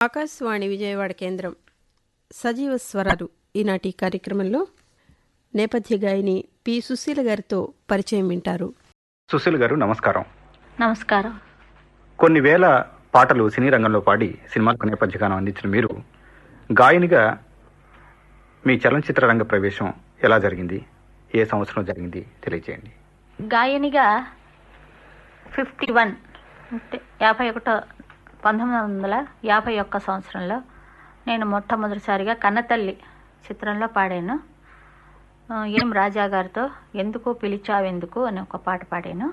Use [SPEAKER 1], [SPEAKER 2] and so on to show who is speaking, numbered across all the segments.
[SPEAKER 1] ఆకాశవాణి విజయవాడ కేంద్రం సజీవ స్వరాలు ఈనాటి కార్యక్రమంలో నేపథ్య గాయని పి సుశీల గారితో పరిచయం వింటారు.
[SPEAKER 2] సుశీల్ గారు నమస్కారం.
[SPEAKER 3] నమస్కారం.
[SPEAKER 2] కొన్ని వేల పాటలు సినీ రంగంలో పాడి సినిమాలకు నేపథ్యగానం అందించిన మీరు గాయనిగా మీ చలనచిత్ర రంగ ప్రవేశం ఎలా జరిగింది? ఏ సంవత్సరం జరిగింది? తెలియజేయండి
[SPEAKER 3] గాయనిగా ఫిఫ్టీ వన్ అంటే యాభై ఒకటో పంతొమ్మిది వందల యాభై ఒక్క సంవత్సరంలో నేను మొట్టమొదటిసారిగా కన్నతల్లి చిత్రంలో పాడాను. ఏం రాజా గారితో ఎందుకు పిలిచావెందుకు అని ఒక పాట పాడాను.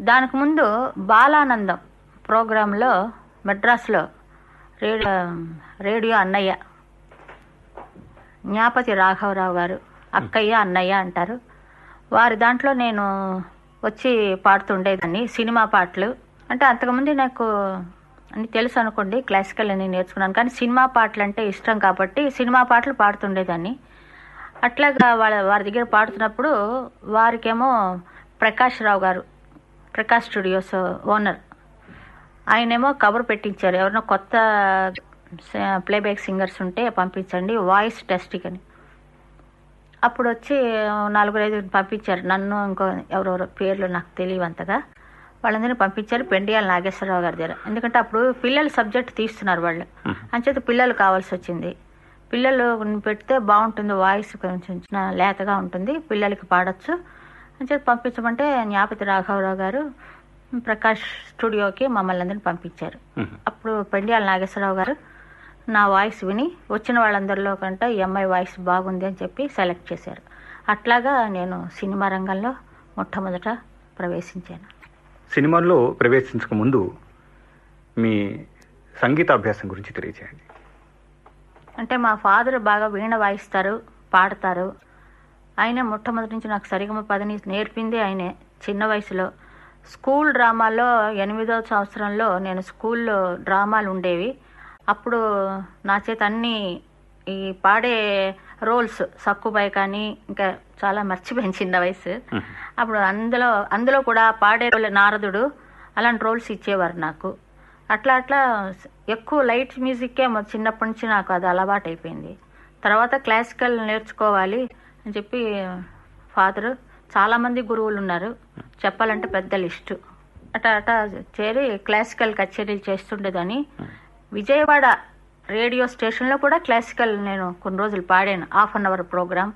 [SPEAKER 3] దానికి ముందు బాలానందం ప్రోగ్రాంలో మెడ్రాస్లో రేడియో రేడియో అన్నయ్య జ్ఞాపతి రాఘవరావు గారు అక్కయ్య అన్నయ్య అంటారు. వారి దాంట్లో నేను వచ్చి పాడుతుండేదాన్ని సినిమా పాటలు. అంటే అంతకుముందు నాకు అని తెలుసు అనుకోండి క్లాసికల్ అని నేర్చుకున్నాను. కానీ సినిమా పాటలు అంటే ఇష్టం కాబట్టి సినిమా పాటలు పాడుతుండేదాన్ని. అట్లాగా వాళ్ళ వారి దగ్గర పాడుతున్నప్పుడు వారికేమో ప్రకాష్ రావు గారు ప్రకాష్ స్టూడియోస్ ఓనర్. ఆయనేమో కబురు పెట్టించారు. ఎవరినో కొత్త ప్లేబ్యాక్ సింగర్స్ ఉంటే పంపించండి వాయిస్ టెస్టింగ్ అని. అప్పుడు వచ్చి నాలుగు ఐదు పంపించారు. నన్ను ఇంకో ఎవరెవరో పేర్లు నాకు తెలియవంతగా. వాళ్ళందరినీ పంపించారు. పెండియాల నాగేశ్వరరావు గారి దగ్గర. ఎందుకంటే అప్పుడు పిల్లల సబ్జెక్ట్ తీస్తున్నారు వాళ్ళు. అంచేత పిల్లలు కావాల్సి వచ్చింది. పిల్లలు పెడితే బాగుంటుంది వాయిస్ కొంచెం లేతగా ఉంటుంది. పిల్లలకి పాడొచ్చు. అంచేత పంపించమంటే జ్ఞాపతి రాఘవరావు గారు ప్రకాష్ స్టూడియోకి మమ్మల్ని అందరిని పంపించారు. అప్పుడు పెండియాల నాగేశ్వరరావు గారు నా వాయిస్ విని వచ్చిన వాళ్ళందరిలో కంటే ఈ అమ్మాయి వాయిస్ బాగుంది అని చెప్పి సెలెక్ట్ చేశారు. అట్లాగా నేను సినిమా రంగంలో మొట్టమొదట ప్రవేశించాను.
[SPEAKER 2] సినిమాల్లో ప్రవేశించక ముందు మీ సంగీతాభ్యాసం గురించి తెలియజేయండి
[SPEAKER 3] అంటే మా ఫాదర్ బాగా వీణ వాయిస్తారు పాడతారు. ఆయన మొట్టమొదటి నుంచి నాకు సరిగమ పదని నేర్పింది ఆయనే చిన్న వయసులో. స్కూల్ డ్రామాలో ఎనిమిదో సంవత్సరంలో నేను స్కూల్లో డ్రామాలు ఉండేవి. అప్పుడు నా చేత అన్ని ఈ పాడే రోల్స్ సక్కుబాయి కానీ ఇంకా చాలా మర్చిపోయింది చిన్న వయసు. అప్పుడు అందులో అందులో కూడా పాడే రోల్ నారదుడు అలాంటి రోల్స్ ఇచ్చేవారు నాకు. అట్లా అట్లా ఎక్కువ లైట్ మ్యూజిక్కే చిన్నప్పటి నుంచి నాకు అది అలవాటు అయిపోయింది తర్వాత క్లాసికల్ నేర్చుకోవాలి అని చెప్పి ఫాదర్ చాలామంది గురువులు ఉన్నారు. చెప్పాలంటే పెద్ద లిస్టు. అట్లా అట్లా చేరి క్లాసికల్ కచేరీలు చేస్తుండేదని విజయవాడ రేడియో స్టేషన్లో కూడా క్లాసికల్ నేను కొన్ని రోజులు పాడాను. Half an hour programme.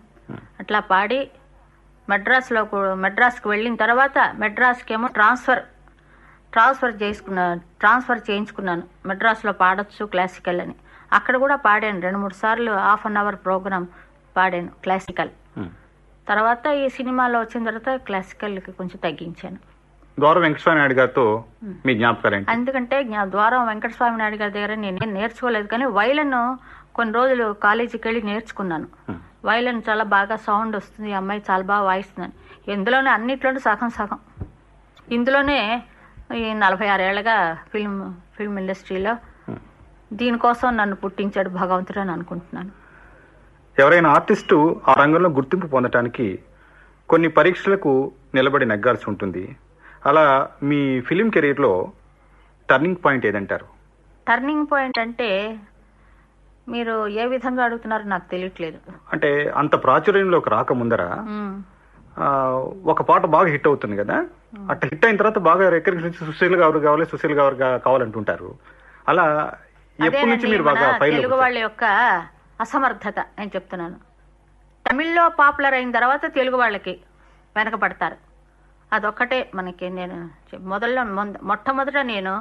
[SPEAKER 3] అట్లా పాడి మెడ్రాస్లో మెడ్రాస్కి వెళ్ళిన తర్వాత మెడ్రాస్కి ఏమో ట్రాన్స్ఫర్ ట్రాన్స్ఫర్ చేసుకున్నా ట్రాన్స్ఫర్ చేయించుకున్నాను. మెడ్రాస్లో పాడొచ్చు క్లాసికల్ అని. అక్కడ కూడా పాడాను. రెండు మూడు సార్లు హాఫ్ అన్ అవర్ ప్రోగ్రామ్ పాడాను క్లాసికల్. తర్వాత ఈ సినిమాలో వచ్చిన తర్వాత క్లాసికల్కి కొంచెం తగ్గించాను.
[SPEAKER 2] గౌరవ వెంకటస్వామి నాయుడు గారితో మీ జ్ఞాపకాలు
[SPEAKER 3] ఎందుకంటే జ్ఞా- ద్వారం వెంకటస్వామి నాయుడు గారి దగ్గర నేను నేర్చుకోలేదు కానీ వైలన్ కొన్ని రోజులు కాలేజీకి వెళ్ళి నేర్చుకున్నాను. వైలన్ చాలా బాగా సౌండ్ వస్తుంది అమ్మాయి చాలా బాగా వాయిస్తుందని. ఇందులోనే అన్నిట్లోనూ సగం సగం. ఇందులోనే ఈ నలభై ఆరేళ్ళగా ఫిల్మ్ ఫిల్మ్ ఇండస్ట్రీలో దీనికోసం నన్ను పుట్టించాడు భగవంతుడు అని అనుకుంటున్నాను.
[SPEAKER 2] ఎవరైనా ఆర్టిస్టు ఆ రంగంలో గుర్తింపు పొందటానికి కొన్ని పరీక్షలకు నిలబడి నెగ్గాల్సి ఉంటుంది. అలా మీ ఫిలిం కెరీర్లో టర్నింగ్ పాయింట్ ఏదంటారు?
[SPEAKER 3] టర్నింగ్ పాయింట్ అంటే మీరు ఏ విధంగా అడుగుతున్నారో నాకు తెలియట్లేదు.
[SPEAKER 2] అంటే అంత ప్రాచుర్యంలోకి రాకముందర ఒక పాట బాగా హిట్ అవుతుంది కదా? అట్లా హిట్ అయిన తర్వాత బాగా రికగ్నిషన్ సుశీల్ గారు కావాలి సుశీల్ గారు కావాలంటుంటారు. అలా ఎప్పటి నుంచి మీరు బాగా
[SPEAKER 3] తెలుగు వాళ్ళ యొక్క అసమర్థత నేను చెప్తున్నాను. తమిళ్ళో పాపులర్ అయిన తర్వాత తెలుగు వాళ్ళకి వెనకబడతారు. అదొక్కటే మనకి నేను మొదల్లో మొట్టమొదట నేను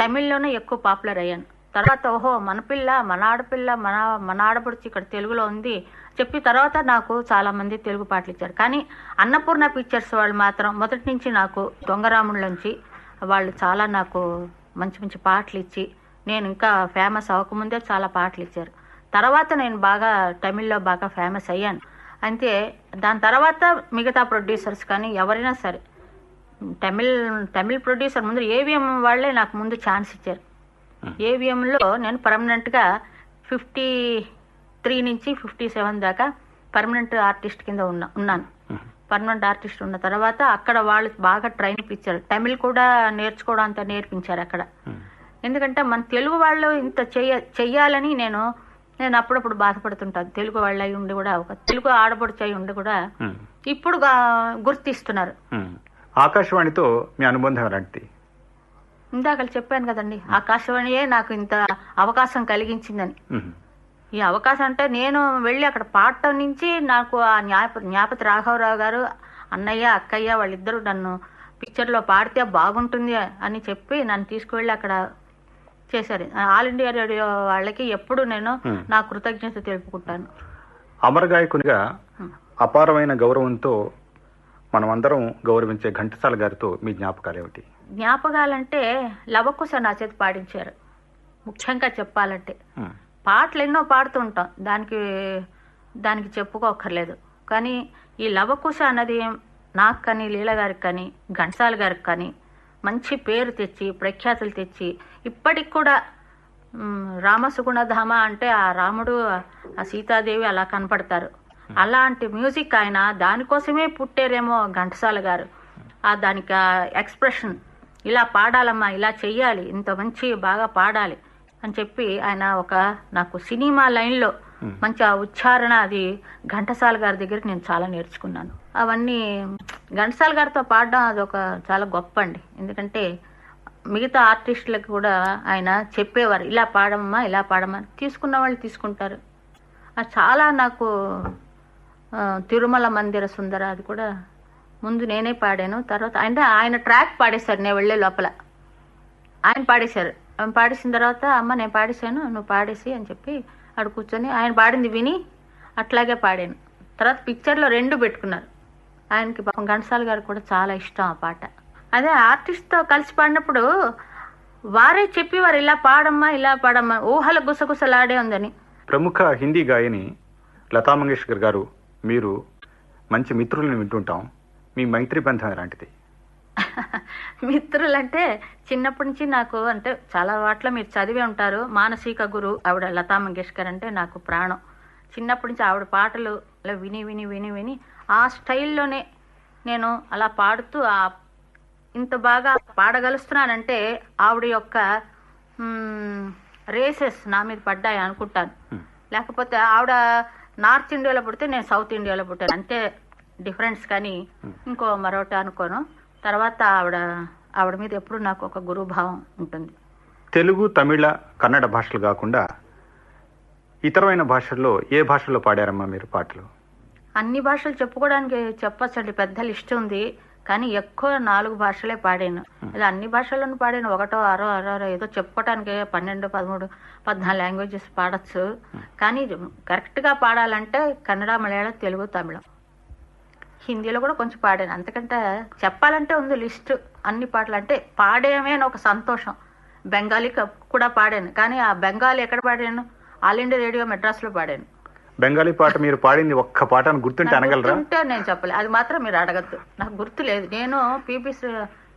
[SPEAKER 3] తమిళ్ళోనే ఎక్కువ పాపులర్ అయ్యాను. తర్వాత ఓహో మన పిల్ల మన ఆడపిల్ల మన మన ఆడపడుచు ఇక్కడ తెలుగులో ఉంది చెప్పి తర్వాత నాకు చాలామంది తెలుగు పాటలు ఇచ్చారు. కానీ అన్నపూర్ణ పిక్చర్స్ వాళ్ళు మాత్రం మొదటి నుంచి నాకు దొంగరాముల నుంచి వాళ్ళు చాలా నాకు మంచి మంచి పాటలు ఇచ్చి నేను ఇంకా ఫేమస్ అవ్వకముందే చాలా పాటలు ఇచ్చారు. తర్వాత నేను బాగా తమిళ్ళో బాగా ఫేమస్ అయ్యాను. అంతే దాని తర్వాత మిగతా ప్రొడ్యూసర్స్ కానీ ఎవరైనా సరే తమిళ్ తమిళ్ ప్రొడ్యూసర్ ముందు ఏవిఎం వాళ్ళే నాకు ముందు ఛాన్స్ ఇచ్చారు. ఏవిఎంలో నేను పర్మనెంట్గా ఫిఫ్టీ త్రీ నుంచి ఫిఫ్టీ సెవెన్ దాకా పర్మనెంట్ ఆర్టిస్ట్ కింద ఉన్నా ఉన్నాను. పర్మనెంట్ ఆర్టిస్ట్ ఉన్న తర్వాత అక్కడ వాళ్ళు బాగా ట్రైన్ ఇప్పించారు. తమిళ్ కూడా నేర్చుకోవడం అంతా నేర్పించారు అక్కడ. ఎందుకంటే మన తెలుగు వాళ్ళు ఇంత చెయ్య చెయ్యాలని నేను నేను అప్పుడప్పుడు బాధపడుతుంటాను. తెలుగు వాళ్ళు ఉండి కూడా ఒక తెలుగు ఆడపడుచు అయి ఉండి కూడా ఇప్పుడు గుర్తిస్తున్నారు.
[SPEAKER 2] ఆకాశవాణితో మీ అనుబంధం ఎలాంటిది?
[SPEAKER 3] ఇందాక చెప్పాను కదండి ఆకాశవాణియే నాకు ఇంత అవకాశం కలిగించిందని. ఈ అవకాశం అంటే నేను వెళ్ళి అక్కడ పాడటం నుంచి నాకు ఆ జ్ఞాప జ్ఞాపతి రాఘవరావు గారు అన్నయ్య అక్కయ్య వాళ్ళిద్దరూ నన్ను పిక్చర్లో పాడితే బాగుంటుంది అని చెప్పి నన్ను తీసుకువెళ్ళి అక్కడ చేశారు. ఆల్ ఇండియా రేడియో వాళ్ళకి ఎప్పుడు నేను. నా కృతజ్ఞత తెలుపుకుంటాను.
[SPEAKER 2] అమర గాయకునిగా అపారమైన గౌరవంతో మనమందరం గౌరవించే ఘంటసాల గారితో మీ జ్ఞాపకాలు ఏమిటి
[SPEAKER 3] జ్ఞాపకాలంటే లవకుశ నా చేత పాడించారు. ముఖ్యంగా చెప్పాలంటే. పాటలు ఎన్నో పాడుతుంటాం దానికి దానికి చెప్పుకోకర్లేదు కానీ ఈ లవకుశ అన్నది నాకు కానీ లీల గారికి కానీ ఘంటసాల గారికి కానీ మంచి పేరు తెచ్చి ప్రఖ్యాతులు తెచ్చి ఇప్పటికి కూడా రామసుగుణధామ అంటే ఆ రాముడు ఆ సీతాదేవి అలా కనపడతారు. అలాంటి మ్యూజిక్ ఆయన దానికోసమే పుట్టారేమో ఘంటసాల గారు. ఆ దానికి ఆ ఎక్స్ప్రెషన్ ఇలా పాడాలమ్మా ఇలా చెయ్యాలి ఇంత మంచి బాగా పాడాలి అని చెప్పి ఆయన ఒక నాకు సినిమా లైన్లో Hmm. మంచి ఆ ఉచ్చారణ అది ఘంటసాల గారి దగ్గర నేను చాలా నేర్చుకున్నాను. అవన్నీ ఘంటసాల గారితో పాడడం అది ఒక చాలా గొప్ప అండి ఎందుకంటే మిగతా ఆర్టిస్టులకు కూడా ఆయన చెప్పేవారు ఇలా పాడమ్మా ఇలా పాడమ్మా తీసుకున్న వాళ్ళు తీసుకుంటారు. అది చాలా నాకు తిరుమల మందిర సుందర అది కూడా ముందు నేనే పాడాను. తర్వాత అంటే ఆయన ట్రాక్ పాడేశారు నేను వెళ్ళే లోపల. ఆయన పాడేశారు. ఆయన పాడేసిన తర్వాత అమ్మ నేను పాడేశాను నువ్వు పాడేసి అని చెప్పి ఆడు కూర్చొని ఆయన పాడింది విని అట్లాగే పాడాను. తర్వాత పిక్చర్లో రెండు పెట్టుకున్నారు. ఆయనకి పాపం ఘంటసాల గారు కూడా చాలా ఇష్టం ఆ పాట. అదే ఆర్టిస్ట్తో కలిసి పాడినప్పుడు వారే చెప్పేవారు ఇలా పాడమ్మా ఇలా పాడమ్మా ఊహల గుసగుసలాడే ఉందని.
[SPEAKER 2] ప్రముఖ హిందీ గాయని లతా మంగేష్కర్ గారు మీరు మంచి మిత్రులను వింటుంటాం. మీ మైత్రి బంధం ఎలాంటిది?
[SPEAKER 3] మిత్రులంటే చిన్నప్పటి నుంచి నాకు అంటే చాలా వాటిలో మీరు చదివే ఉంటారు. మానసిక గురు ఆవిడ లతా మంగేష్కర్ అంటే నాకు ప్రాణం. చిన్నప్పటి నుంచి ఆవిడ పాటలు అలా విని విని విని విని ఆ స్టైల్లోనే నేను అలా పాడుతూ ఆ ఇంత బాగా పాడగలుస్తున్నానంటే ఆవిడ యొక్క రేసెస్ నా మీద పడ్డాయి అనుకుంటాను. లేకపోతే ఆవిడ నార్త్ ఇండియాలో పుడితే నేను సౌత్ ఇండియాలో పుట్టాను. అంతే డిఫరెన్స్ కానీ ఇంకో మరొకటి అనుకోను. తర్వాత ఆవిడ ఆవిడ మీద ఎప్పుడు నాకు ఒక గురుభావం ఉంటుంది.
[SPEAKER 2] తెలుగు తమిళ కన్నడ భాషలు కాకుండా ఇతరమైన భాషల్లో ఏ భాషల్లో పాడారమ్మా మీరు పాటలు?
[SPEAKER 3] అన్ని భాషలు చెప్పుకోవడానికి చెప్పచ్చండి పెద్ద లిస్ట్ ఉంది. కానీ ఎక్కువ నాలుగు భాషలే పాడాను. ఇలా అన్ని భాషలను పాడాను. ఒకటో ఆరో ఆరో ఆరో ఏదో చెప్పుకోవడానికి పన్నెండు పదమూడు పద్నాలుగు లాంగ్వేజెస్ పాడచ్చు. కానీ కరెక్ట్గా పాడాలంటే కన్నడ మలయాళం తెలుగు తమిళం. హిందీలో కూడా కొంచెం పాడాను. అంతకంటే చెప్పాలంటే ఉంది లిస్ట్. అన్ని పాటలు అంటే పాడేమే అని ఒక సంతోషం. బెంగాలీ కూడా పాడాను. కానీ ఆ బెంగాలీ ఎక్కడ పాడాను? ఆల్ ఇండియా రేడియో మెడ్రాస్లో పాడాను.
[SPEAKER 2] బెంగాలీ పాట మీరు పాడింది ఒక్క పాట అని గుర్తుంటే అనగలరా?
[SPEAKER 3] గుర్తుంటే నేను చెప్పలే. అది మాత్రం మీరు అడగద్దు. నాకు గుర్తు లేదు. నేను పిపి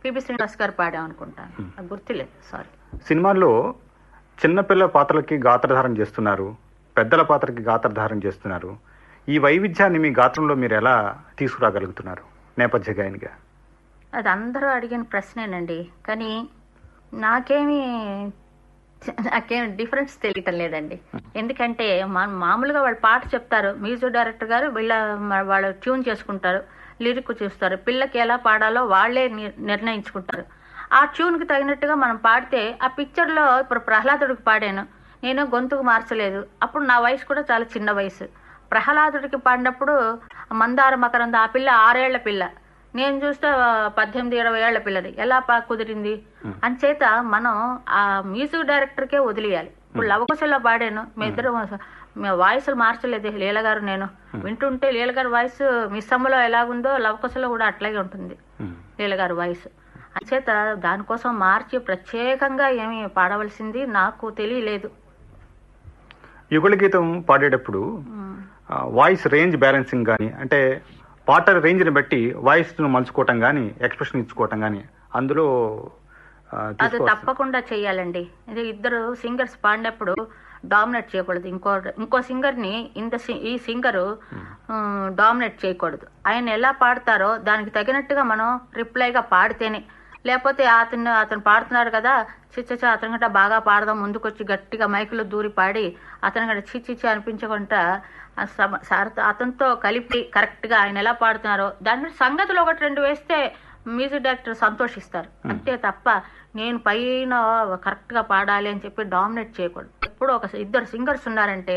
[SPEAKER 3] పిపి శ్రీనివాస్ గారు పాడాం అనుకుంటాను. నాకు గుర్తులేదు సారీ.
[SPEAKER 2] సినిమాల్లో చిన్నపిల్ల పాత్రలకి గాత్రధారణ చేస్తున్నారు. పెద్దల పాత్రకి గాత్రధారణ చేస్తున్నారు. ఈ వైవిధ్యాన్ని మీ గాత్రంలో మీరు ఎలా తీసుకురాగలుగుతున్నారు నేపథ్య గాయనిగా
[SPEAKER 3] అది అందరూ అడిగిన ప్రశ్నేనండి. కానీ నాకేమీ నాకేం డిఫరెన్స్ తెలియటం లేదండి. ఎందుకంటే మా మామూలుగా వాళ్ళు పాట చెప్తారు. మ్యూజిక్ డైరెక్టర్ గారు వీళ్ళ వాళ్ళు ట్యూన్ చేసుకుంటారు లిరిక్ చూస్తారు. పిల్లకి ఎలా పాడాలో వాళ్ళే నిర్ణయించుకుంటారు. ఆ ట్యూన్కి తగినట్టుగా మనం పాడితే ఆ పిక్చర్లో ఇప్పుడు ప్రహ్లాదుడికి పాడాను. నేను గొంతుకు మార్చలేదు. అప్పుడు నా వయసు కూడా చాలా చిన్న వయసు. ప్రహ్లాదుడికి పాడినప్పుడు మందార మకరంద ఆ పిల్ల ఆరేళ్ళ పిల్ల. నేను చూస్తే పద్దెనిమిది ఇరవై ఏళ్ళ పిల్లది. ఎలా పా కుదిరింది? అంచేత మనం ఆ మ్యూజిక్ డైరెక్టర్కే వదిలేయాలి. ఇప్పుడు లవకుశలో పాడాను. మీ ఇద్దరు వాయిస్లు మార్చలేదు లీల గారు నేను. వింటుంటే లీల గారి వాయిస్ మిస్సమ్మలో ఎలాగుందో లవకుశలో కూడా అట్లాగే ఉంటుంది. లీల గారి వాయిస్. అంచేత దానికోసం మార్చి ప్రత్యేకంగా ఏమి పాడవలసింది నాకు తెలియలేదు.
[SPEAKER 2] యుగళ గీతం పాడేటప్పుడు వాయిస్ రేంజ్ బ్యాలెన్సింగ్ కానీ అంటే పాట రేంజ్ని బట్టి వాయిస్ను మలుచుకోవటం కానీ ఎక్స్ప్రెషన్ ఇచ్చుకోవటం కానీ అందులో
[SPEAKER 3] అది తప్పకుండా చెయ్యాలండి ఇది ఇద్దరు సింగర్స్ పాడినప్పుడు డామినేట్ చేయకూడదు. ఇంకో ఇంకో సింగర్ని ఇంత ఈ సింగరు డామినేట్ చేయకూడదు. ఆయన ఎలా పాడతారో దానికి తగినట్టుగా మనం రిప్లైగా పాడితేనే లేకపోతే అతను అతను పాడుతున్నాడు కదా. చిచ్చచ్చ అతని గంట బాగా పాడదాం ముందుకొచ్చి గట్టిగా మైకులో దూరి పాడి అతని గంట చిచ్చిచ్చి అనిపించకుండా అతనితో కలిపి కరెక్ట్గా ఆయన ఎలా పాడుతున్నారో దాని సంగతులు ఒకటి రెండు వేస్తే మ్యూజిక్ డైరెక్టర్ సంతోషిస్తారు. అంతే తప్ప నేను పైన కరెక్ట్గా పాడాలి అని చెప్పి డామినేట్ చేయకూడదు. ఎప్పుడు ఒక ఇద్దరు సింగర్స్ ఉన్నారంటే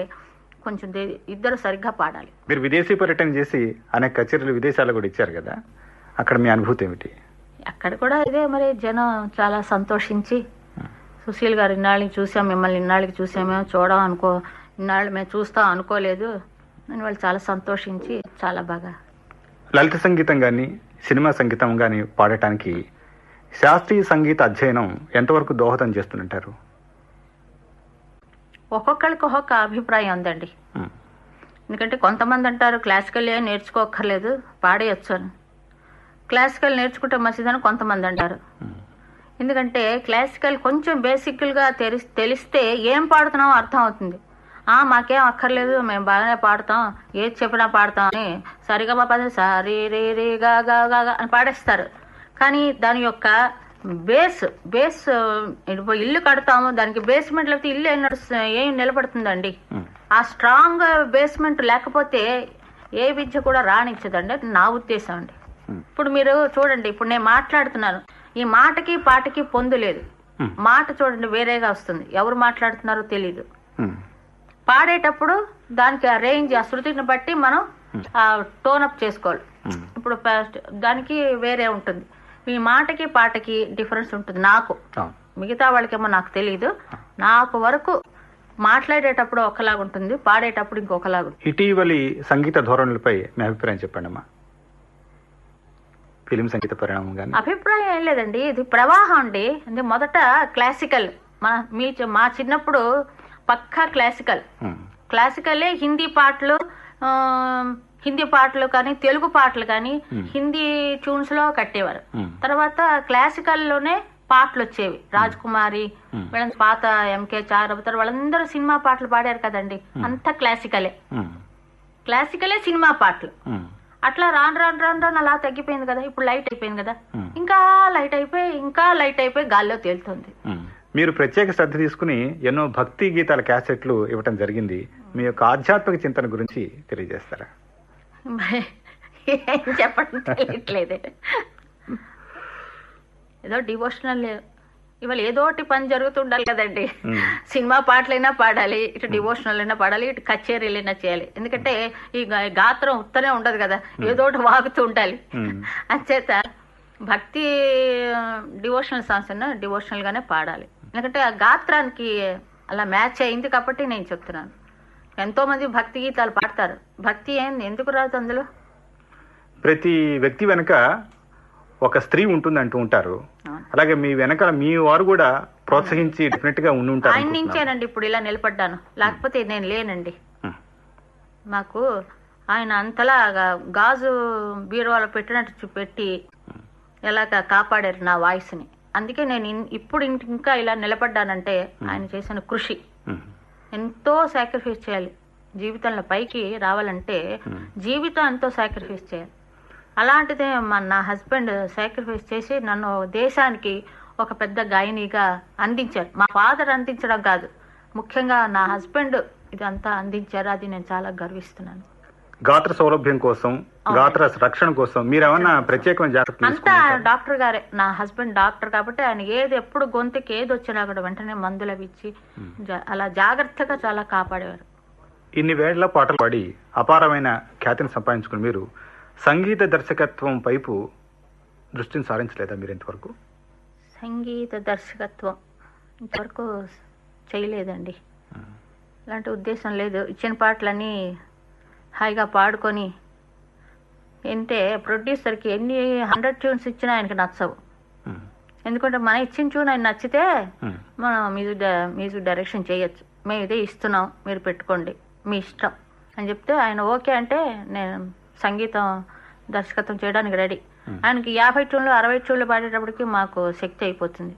[SPEAKER 3] కొంచెం ఇద్దరు సరిగ్గా పాడాలి.
[SPEAKER 2] మీరు విదేశీ పర్యటన చేసి అనేక కచేరీలు విదేశాలు కూడా ఇచ్చారు కదా. అక్కడ మీ అనుభూతి ఏమిటి?
[SPEAKER 3] అక్కడ కూడా ఇదే మరి జనం చాలా సంతోషించి సుశీల్ గారు ఇన్నాళ్ళకి చూసాం మిమ్మల్ని ఇన్నాళ్ళకి చూసామేమో చూడం అనుకో ఇన్నాళ్ళు మేము చూస్తాం అనుకోలేదు. అని వాళ్ళు చాలా సంతోషించి చాలా బాగా.
[SPEAKER 2] లలిత సంగీతం కానీ సినిమా సంగీతం కానీ పాడటానికి శాస్త్రీయ సంగీత అధ్యయనం ఎంతవరకు దోహదం చేస్తుంటారు
[SPEAKER 3] ఒక్కొక్కరికి ఒక్కొక్క అభిప్రాయం ఉందండి. ఎందుకంటే కొంతమంది అంటారు క్లాసికల్ ఏ నేర్చుకోక్కర్లేదు పాడేయచ్చు అని. క్లాసికల్ నేర్చుకుంటే మంచిదని కొంతమంది అంటారు ఎందుకంటే క్లాసికల్ కొంచెం బేసిక్గా తెలిస్ తెలిస్తే ఏం పాడుతున్నామో అర్థం అవుతుంది ఆ మాకేం అక్కర్లేదు మేము బాగానే పాడతాం ఏది చెప్పినా పాడతాం అని సరిగా పద సరి రే రే గా గా గా అని పాడేస్తారు కానీ దాని యొక్క బేస్ బేస్ ఇల్లు కడతాము దానికి బేస్మెంట్ లేకపోతే ఇల్లు ఏం నడుస్తుంది ఏం నిలబడుతుందండి. ఆ స్ట్రాంగ్ బేస్మెంట్ లేకపోతే ఏ విద్య కూడా రాణించదండి నా ఉద్దేశం అండి. ఇప్పుడు మీరు చూడండి ఇప్పుడు నేను మాట్లాడుతున్నాను. ఈ మాటకి పాటకి పొందు లేదు.
[SPEAKER 2] Hmm.
[SPEAKER 3] మాట చూడండి వేరేగా వస్తుంది. ఎవరు మాట్లాడుతున్నారో తెలియదు
[SPEAKER 2] ఉమ్,
[SPEAKER 3] పాడేటప్పుడు దానికి ఆ రేంజ్ ఆ శృతిని బట్టి మనం ఆ టోన్ అప్ చేసుకోవాలి. ఇప్పుడు దానికి వేరే ఉంటుంది. ఈ మాటకి పాటకి డిఫరెన్స్ ఉంటుంది నాకు. మిగతా వాళ్ళకేమో నాకు తెలియదు నాకు వరకు మాట్లాడేటప్పుడు ఒకలాగా ఉంటుంది పాడేటప్పుడు ఇంకొకలాగా ఉంటుంది
[SPEAKER 2] ఇటీవలి సంగీత ధోరణులపై మీ అభిప్రాయం చెప్పండి అమ్మా ఫిలిం సంగీత పరిణామం కానీ
[SPEAKER 3] అభిప్రాయం ఏం లేదండి. ఇది ప్రవాహం అండి. అంటే మొదట క్లాసికల్. మా మీ మా చిన్నప్పుడు పక్కా క్లాసికల్. క్లాసికలే హిందీ పాటలు హిందీ పాటలు కానీ తెలుగు పాటలు కానీ హిందీ ట్యూన్స్లో కట్టేవారు తర్వాత క్లాసికల్లోనే పాటలు వచ్చేవి రాజ్ కుమారి వీళ్ళ పాత ఎంకే చారవతర్ వాళ్ళందరూ సినిమా పాటలు పాడారు కదండి. అంతా క్లాసికలే. క్లాసికలే సినిమా పాటలు. అట్లా రాను రాను రాను రాను అలా తగ్గిపోయింది కదా ఇప్పుడు లైట్ అయిపోయింది కదా. ఇంకా లైట్ అయిపోయి ఇంకా లైట్ అయిపోయి గాల్లో తేలుతుంది.
[SPEAKER 2] మీరు ప్రత్యేక శ్రద్ధ తీసుకుని ఎన్నో భక్తి గీతాల క్యాసెట్లు ఇవ్వటం జరిగింది. మీ యొక్క ఆధ్యాత్మిక చింతన గురించి తెలియజేస్తారా?
[SPEAKER 3] చెప్పడం తెలియట్లేదే. ఏదో డివోషనల్ ఇవాళ ఏదో ఒకటి పని జరుగుతుండాలి కదండి. సినిమా పాటలైనా పాడాలి ఇటు డివోషనల్ అయినా పాడాలి ఇటు కచేరీలైనా చేయాలి. ఎందుకంటే ఈ గాత్రం ఉత్తనే ఉండదు కదా. ఏదో ఒకటి వాగుతూ ఉండాలి. అంచేత భక్తి డివోషనల్ సాంగ్స్ అన్న డివోషనల్ గానే పాడాలి. ఎందుకంటే ఆ గాత్రానికి అలా మ్యాచ్ అయింది కాబట్టి నేను చెప్తున్నాను. ఎంతో మంది భక్తి గీతాలు పాడతారు. భక్తి ఏంది? ఎందుకు రాదు అందులో?
[SPEAKER 2] ప్రతి వ్యక్తి వెనుక ఒక స్త్రీ ఉంటుంది అంటూ ఉంటారు. అలాగే మీ వెనకాల మీ వారు కూడా ప్రోత్సహించి డెఫినెట్గా ఉండి ఉంటారు
[SPEAKER 3] ఆయన. నుంచేనండి ఇప్పుడు ఇలా నిలబడ్డాను. లేకపోతే నేను లేనండి. మాకు ఆయన అంతలా గాజు బీరువాలో పెట్టినట్టు పెట్టి ఎలాగ కాపాడారు నా వాయిస్ని. అందుకే నేను ఇప్పుడు ఇంక- ఇంకా ఇలా నిలబడ్డానంటే ఆయన చేసిన కృషి. ఎంతో సాక్రిఫైస్ చేయాలి. జీవితంలో పైకి రావాలంటే జీవితం ఎంతో సాక్రిఫైస్ చేయాలి. అలాంటిదే మా నా హస్బెండ్ సాక్రిఫైస్ చేసి నన్ను దేశానికి ఒక పెద్ద గాయనిగా అందించారు. మా ఫాదర్ అందించడం కాదు. ముఖ్యంగా నా హస్బెండ్ ఇదంతా అందించారు. అది నేను చాలా గర్విస్తున్నాను.
[SPEAKER 2] గాత్ర సౌలభ్యం కోసం గాత్ర రక్షణ కోసం మీరేమన్నా ప్రత్యేకమైన జాగ్రత్తలు
[SPEAKER 3] అంతా? డాక్టర్ గారే. నా హస్బెండ్ డాక్టర్ కాబట్టి ఆయన ఏది ఎప్పుడు గొంతుకి ఏది వచ్చినా కూడా వెంటనే మందులు అవి ఇచ్చి అలా జాగ్రత్తగా చాలా కాపాడేవారు.
[SPEAKER 2] ఇన్ని వేళ్ళ పాటలు పాడి అపారమైన ఖ్యాతిని సంపాదించుకుని మీరు సంగీత దర్శకత్వం వైపు దృష్టిని సారించలేదా మీరు ఇంతవరకు?
[SPEAKER 3] సంగీత దర్శకత్వం ఇంతవరకు చేయలేదండి. ఇలాంటి ఉద్దేశం లేదు. ఇచ్చిన పాటలన్నీ హాయిగా పాడుకొని అంటే ప్రొడ్యూసర్కి ఎన్ని హండ్రెడ్ ట్యూన్స్ ఇచ్చినా ఆయనకి నచ్చవు. ఎందుకంటే మన ఇచ్చిన ట్యూన్ ఆయన నచ్చితే. మనం మ్యూజిక్ మ్యూజిక్ డైరెక్షన్ చేయొచ్చు. మేము ఇదే ఇస్తున్నాం మీరు పెట్టుకోండి. మీ ఇష్టం అని చెప్తే ఆయన ఓకే అంటే నేను సంగీతం దర్శకత్వం చేయడానికి రెడీ. ఆయనకి యాభై ట్యూన్లు అరవై ట్యూన్లు పాడేటప్పటికి మాకు శక్తి అయిపోతుంది.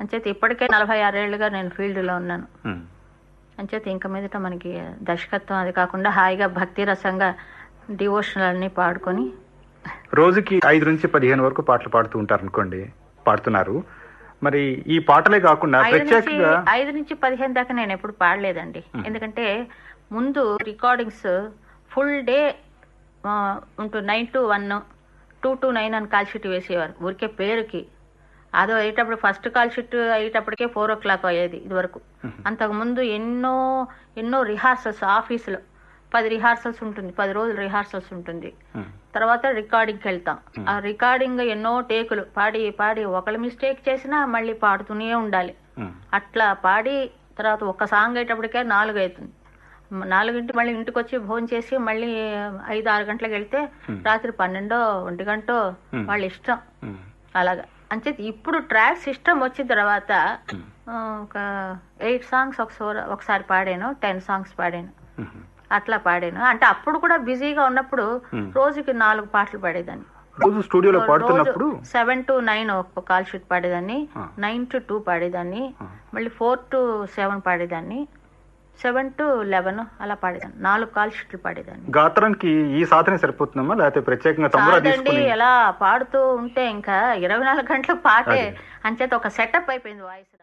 [SPEAKER 3] అంచేత ఇప్పటికే నలభై ఆరేళ్ళుగా నేను ఫీల్డ్లో ఉన్నాను.
[SPEAKER 2] మ్మ్.
[SPEAKER 3] అంచేత ఇంక మీదట మనకి దర్శకత్వం అది కాకుండా హాయిగా భక్తి రసంగా డివోషనల్ అన్ని పాడుకొని
[SPEAKER 2] రోజుకి ఐదు నుంచి పదిహేను వరకు పాటలు పాడుతూ ఉంటారు అనుకోండి పాడుతున్నారు. మరి ఈ పాటలే కాకుండా
[SPEAKER 3] ఐదు నుంచి
[SPEAKER 2] ప్రత్యేకంగా
[SPEAKER 3] ఐదు నుంచి పదిహేను దాకా నేను ఎప్పుడు పాడలేదండి. ఎందుకంటే ముందు రికార్డింగ్స్ ఫుల్ డే ఉంటుంది nine to one two to nine అని కాల్ షీట్ వేసేవారు. ఊరికే పేరుకి. అదో అయ్యేటప్పుడు ఫస్ట్ కాల్ షీట్ అయ్యేటప్పటికే ఫోర్ ఓ క్లాక్ అయ్యేది ఇదివరకు. అంతకుముందు ఎన్నో ఎన్నో రిహార్సల్స్ ఆఫీసులో పది రిహార్సల్స్ ఉంటుంది పది రోజులు రిహార్సల్స్ ఉంటుంది. తర్వాత రికార్డింగ్కి వెళ్తాం. ఆ రికార్డింగ్ ఎన్నో టేకులు పాడి పాడి ఒకళ్ళు మిస్టేక్ చేసినా మళ్ళీ పాడుతూనే ఉండాలి. అట్లా పాడి తర్వాత ఒక సాంగ్ అయ్యేటప్పటికే నాలుగు అవుతుంది. నాలుగింటి మళ్ళీ ఇంటికి వచ్చి భోజనం చేసి మళ్ళీ ఐదు ఆరు గంటలకు వెళ్తే రాత్రి పన్నెండో ఒంటి గంటో వాళ్ళ ఇష్టం. అలాగా. అంతే ఇప్పుడు ట్రాక్ సిస్టమ్ వచ్చిన తర్వాత ఒక ఎయిట్ సాంగ్స్ ఒకసారి ఒకసారి పాడాను టెన్ సాంగ్స్ పాడాను. అట్లా పాడాను. అంటే అప్పుడు కూడా బిజీగా ఉన్నప్పుడు రోజుకి నాలుగు పాటలు పాడేదాన్ని.
[SPEAKER 2] రోజు స్టూడియోలో పాడుతున్నప్పుడు?
[SPEAKER 3] సెవెన్ టు నైన్ ఒక కాల్ షీట్ పాడేదాన్ని నైన్ టు టూ పాడేదాన్ని మళ్ళీ ఫోర్ టు సెవెన్ పాడేదాన్ని. సెవెన్ టు లెవెన్ అలా పాడేదాన్ని. నాలుగు కాల్ షీట్లు పాడేదాన్ని.
[SPEAKER 2] గాత్రానికి ఈ సాధన సరిపోతుందమ్మా? లేకపోతే ప్రత్యేకంగా
[SPEAKER 3] కాదండి ఎలా పాడుతూ ఉంటే ఇంకా ఇరవై నాలుగు గంటలు పాటే. అంచేత ఒక సెటప్ అయిపోయింది వాయిస్.